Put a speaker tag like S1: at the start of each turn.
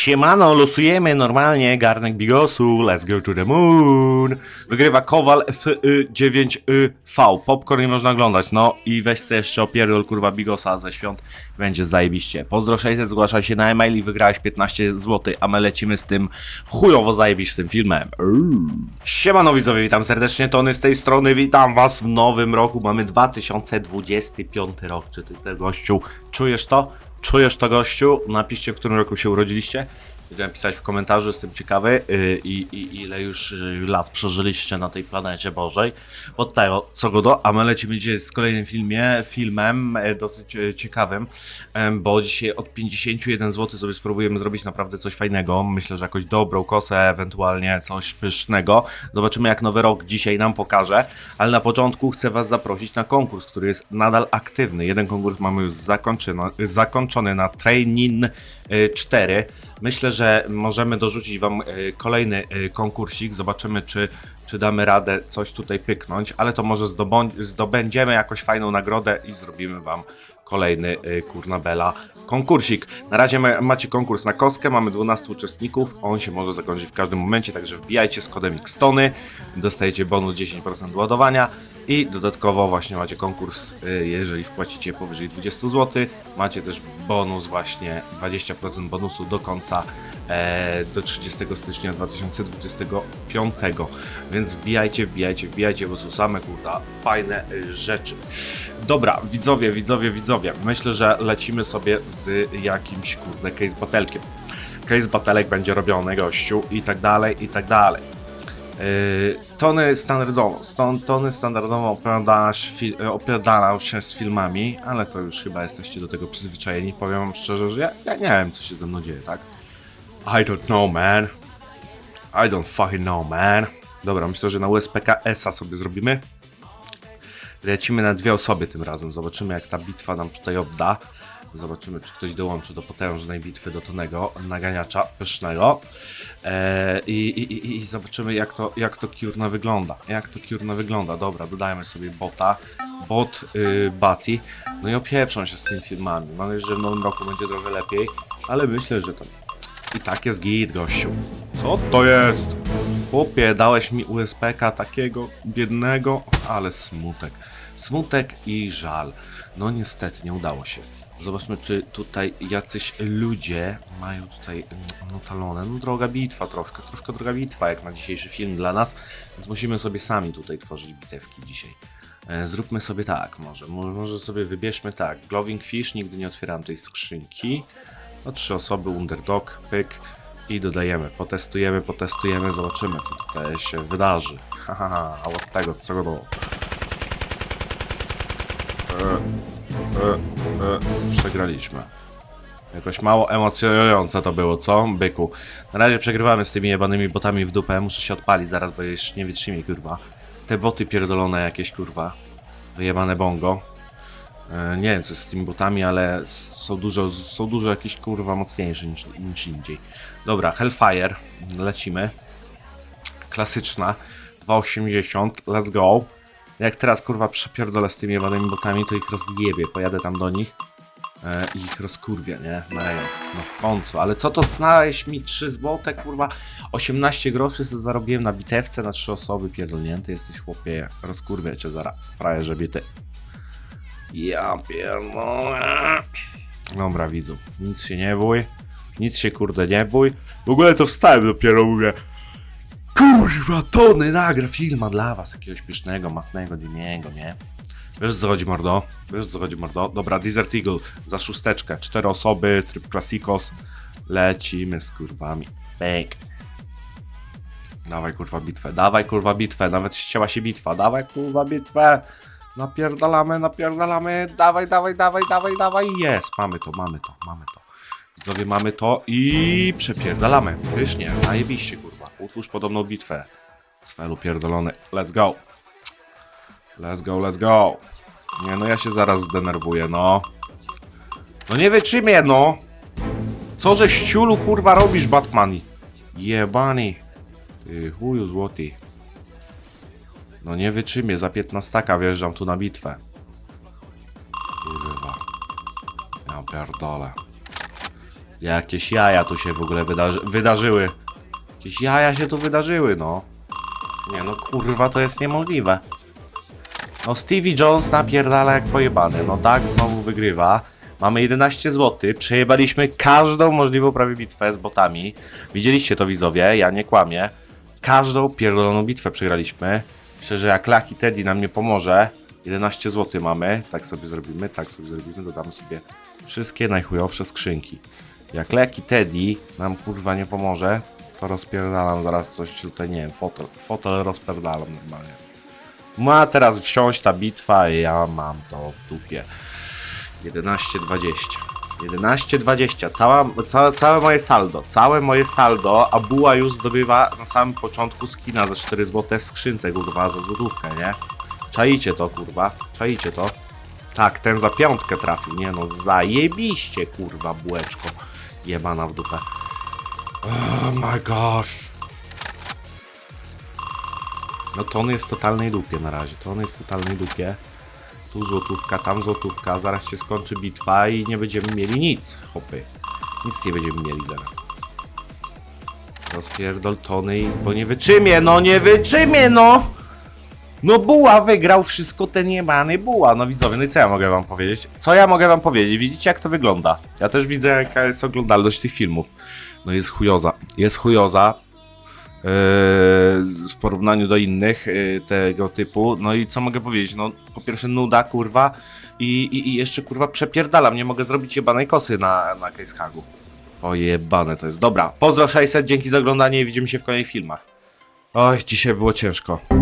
S1: Siemano, losujemy normalnie garnek Bigosu, let's go to the moon. Wygrywa Kowal F9V, popcorn nie można oglądać, no i weź sobie jeszcze opierdol kurwa Bigosa ze świąt, będzie zajebiście. Pozdro 600, zgłaszaj się na e-mail i wygrałeś 15 zł, a my lecimy z tym chujowo zajebistym filmem. Uuu. Siemano widzowie, witam serdecznie, Tony z tej strony, witam was w nowym roku, mamy 2025 rok, czy ty ten gościu czujesz to? Czujesz to gościu? Napiszcie, w którym roku się urodziliście. Będziemy pisać w komentarzu, jestem ciekawy yy, i, i ile już yy, lat przeżyliście na tej planecie Bożej. Od tego, co go do, a my lecimy dzisiaj z kolejnym filmie, filmem e, dosyć e, ciekawym, bo dzisiaj od 51 zł sobie spróbujemy zrobić naprawdę coś fajnego. Myślę, że jakąś dobrą kosę, ewentualnie coś pysznego. Zobaczymy, jak nowy rok dzisiaj nam pokaże, ale na początku chcę Was zaprosić na konkurs, który jest nadal aktywny. Jeden konkurs mamy już zakończony, zakończony na Training y, 4. Myślę, że możemy dorzucić Wam y, kolejny y, konkursik. Zobaczymy, czy, czy damy radę coś tutaj pyknąć, ale to może zdobędziemy jakąś fajną nagrodę i zrobimy Wam kolejny y, kurna bela konkursik. Na razie ma, macie konkurs na kostkę, mamy 12 uczestników, on się może zakończyć w każdym momencie, także wbijajcie z kodem XTONY, dostajecie bonus 10% ładowania i dodatkowo właśnie macie konkurs, y, jeżeli wpłacicie powyżej 20 zł, macie też bonus właśnie 20% bonusu do końca e, do 30 stycznia 2025. Więc wbijajcie, wbijajcie, wbijajcie, bo są same kurda fajne y, rzeczy. Dobra, widzowie, widzowie, widzowie. Myślę, że lecimy sobie z jakimś kurde case batelkiem. Case batelek będzie robiony gościu i tak dalej, i tak dalej. Yy, Tony standardowo, stąd Tony standardowo opowiadał się z filmami, ale to już chyba jesteście do tego przyzwyczajeni. Powiem wam szczerze, że ja, ja nie wiem, co się ze mną dzieje, tak? I don't know, man. I don't fucking know, man. Dobra, myślę, że na USPK ESA sobie zrobimy. Lecimy na dwie osoby tym razem. Zobaczymy, jak ta bitwa nam tutaj odda. Zobaczymy, czy ktoś dołączy do potężnej bitwy do Tonego, naganiacza pysznego. Eee, i, i, i, zobaczymy, jak to, jak to Kiurna wygląda. Jak to Kiurna wygląda. Dobra, dodajmy sobie bota. Bot y, Bati. No i opieprzą się z tymi filmami. Mam nadzieję, że w nowym roku będzie trochę lepiej, ale myślę, że to i tak jest git, gościu. Co to jest? Chłopie, dałeś mi USPK takiego biednego, ale smutek. Smutek i żal. No niestety, nie udało się. Zobaczmy, czy tutaj jacyś ludzie mają tutaj mm, no talony. No droga bitwa troszkę, troszkę droga bitwa jak na dzisiejszy film dla nas, więc musimy sobie sami tutaj tworzyć bitewki dzisiaj. E, Zróbmy sobie tak, może, Mo- może sobie wybierzmy tak. Glowing Fish, nigdy nie otwieram tej skrzynki. No trzy osoby, underdog, pyk i dodajemy. Potestujemy, potestujemy, zobaczymy co tutaj się wydarzy. Haha, a od tego co go do... E, e, e, przegraliśmy. Jakoś mało emocjonujące to było, co? Byku. Na razie przegrywamy z tymi jebanymi botami w dupę. Muszę się odpalić zaraz, bo już nie wytrzymie, kurwa. Te boty pierdolone jakieś, kurwa. Wyjebane bongo. E, Nie wiem co z tymi botami, ale są dużo, są dużo jakieś kurwa mocniejsze niż, niż indziej. Dobra, Hellfire, lecimy. Klasyczna, 2,80, let's go. Jak teraz kurwa przepierdolę z tymi jebanymi botami, to ich rozjebie, pojadę tam do nich e, i ich rozkurwię, nie? No, no w końcu, ale co to znaleźć mi 3 złote, kurwa, 18 groszy sobie zarobiłem na bitewce na 3 osoby, pierdolnięty jesteś chłopie, rozkurwię cię zaraz, frajerze bity. Ja pierdolę. Dobra, widzu, nic się nie bój. Nic się kurde nie bój. W ogóle to wstałem dopiero, mówię. Kurwa, Tony nagra filma dla was, jakiegoś pysznego, masnego, dymiego, nie? Wiesz co chodzi mordo? Wiesz co chodzi mordo? Dobra, Desert Eagle za szósteczkę. Cztery osoby, tryb Classicos. Lecimy z kurwami. Bang. Dawaj kurwa bitwę, dawaj kurwa bitwę, nawet ścięła się bitwa, dawaj kurwa bitwę. Napierdalamy, napierdalamy, dawaj, dawaj, dawaj, dawaj, dawaj, jest, mamy to, mamy to, mamy to. Widzowie, mamy to i przepierdalamy, pysznie, najebiście kurwa, utwórz podobną bitwę. Swelu pierdolony, let's go. Let's go, let's go. Nie no, ja się zaraz zdenerwuję, no. No nie wytrzymie, no. Co że ściulu kurwa robisz, Batman? Jebani. Ty chuju złoty. No nie wytrzymie, za 15 wjeżdżam tu na bitwę. Kurwa. Ja pierdolę. Jakieś jaja tu się w ogóle wydarzy wydarzyły. Jakieś jaja się tu wydarzyły, no. Nie no, kurwa, to jest niemożliwe. No Stevie Jones napierdala jak pojebany. No tak, znowu wygrywa. Mamy 11 zł. Przejebaliśmy każdą możliwą prawie bitwę z botami. Widzieliście to widzowie, ja nie kłamię. Każdą pierdoloną bitwę przegraliśmy. Myślę, że jak Lucky Teddy nam nie pomoże, 11 zł mamy. Tak sobie zrobimy, tak sobie zrobimy. Dodamy sobie wszystkie najchujowsze skrzynki. Jak Lucky Teddy nam kurwa nie pomoże, to rozpierdalam zaraz coś tutaj, nie wiem, fotel, fotel rozpierdalam normalnie. Ma teraz wsiąść ta bitwa i ja mam to w dupie. 11.20. 11.20. Cała, całe, całe moje saldo. Całe moje saldo. A buła już zdobywa na samym początku skina za 4 zł w skrzynce, kurwa, za złotówkę, nie? Czaicie to, kurwa. Czaicie to. Tak, ten za piątkę trafił. Nie no, zajebiście, kurwa, bułeczko. Jebana w dupę. Oh my gosh. No to on jest w totalnej dupie na razie. To on jest w totalnej dupie. Tu złotówka, tam złotówka. Zaraz się skończy bitwa i nie będziemy mieli nic, hopy. Nic nie będziemy mieli zaraz. Rozpierdol tony, i- bo nie wyczymie, no nie wyczymie, no! No Buła wygrał wszystko ten jebany Buła. No widzowie, no i co ja mogę wam powiedzieć? Co ja mogę wam powiedzieć? Widzicie jak to wygląda? Ja też widzę jaka jest oglądalność tych filmów. No jest chujoza. Jest chujoza. Yy, w porównaniu do innych yy, tego typu. No i co mogę powiedzieć? No po pierwsze nuda, kurwa i, i, i jeszcze kurwa przepierdalam. Nie mogę zrobić jebanej kosy na, na Case Hagu. O jebane to jest. Dobra, pozdro 600, dzięki za oglądanie i widzimy się w kolejnych filmach. Oj, dzisiaj było ciężko.